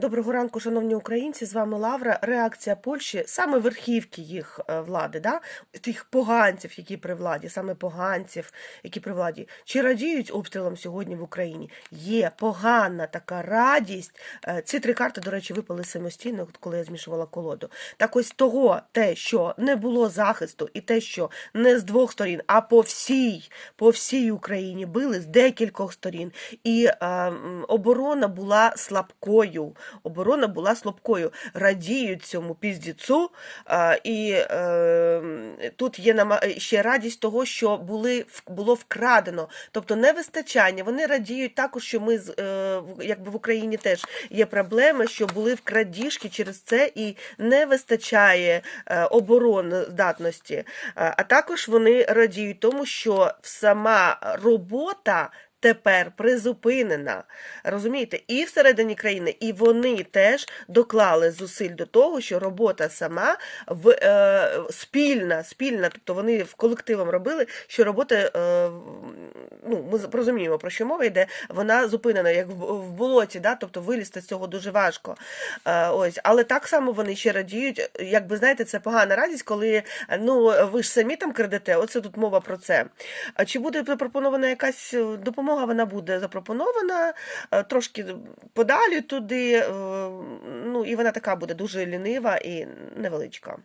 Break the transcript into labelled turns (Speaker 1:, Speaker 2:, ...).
Speaker 1: Доброго ранку, шановні українці. З вами Лавра. Реакція Польщі, саме верхівки їх е, влади, да? тих поганців, які при владі, саме поганців, які при владі. Чи радіють обстрілам сьогодні в Україні? Є погана така радість. Е, Ці три карти, до речі, випали самостійно, коли я змішувала колоду. Так ось того, те, що не було захисту, і те, що не з двох сторін, а по всій, по всій Україні били з декількох сторін. І е, оборона була слабкою. Оборона була слабкою. Радіють цьому піздіцу. І е, тут є ще радість того, що були, було вкрадено. Тобто невистачання. Вони радіють також, що ми е, якби в Україні теж є проблеми, що були вкрадіжки через це і не вистачає е, обороноздатності. А також вони радіють тому, що сама робота. Тепер призупинена, розумієте, і всередині країни, і вони теж доклали зусиль до того, що робота сама в е, спільна, спільна, тобто вони в колективом робили, що робота, е, ну ми розуміємо про що мова йде, вона зупинена, як в, болоті, да? тобто вилізти з цього дуже важко. Е, ось, але так само вони ще радіють. Якби знаєте, це погана радість, коли ну ви ж самі там крадете. Оце тут мова про це. Чи буде запропонована якась е, допомога? Вона буде запропонована е, трошки подалі туди. Ну і вона така буде дуже лінива і невеличка.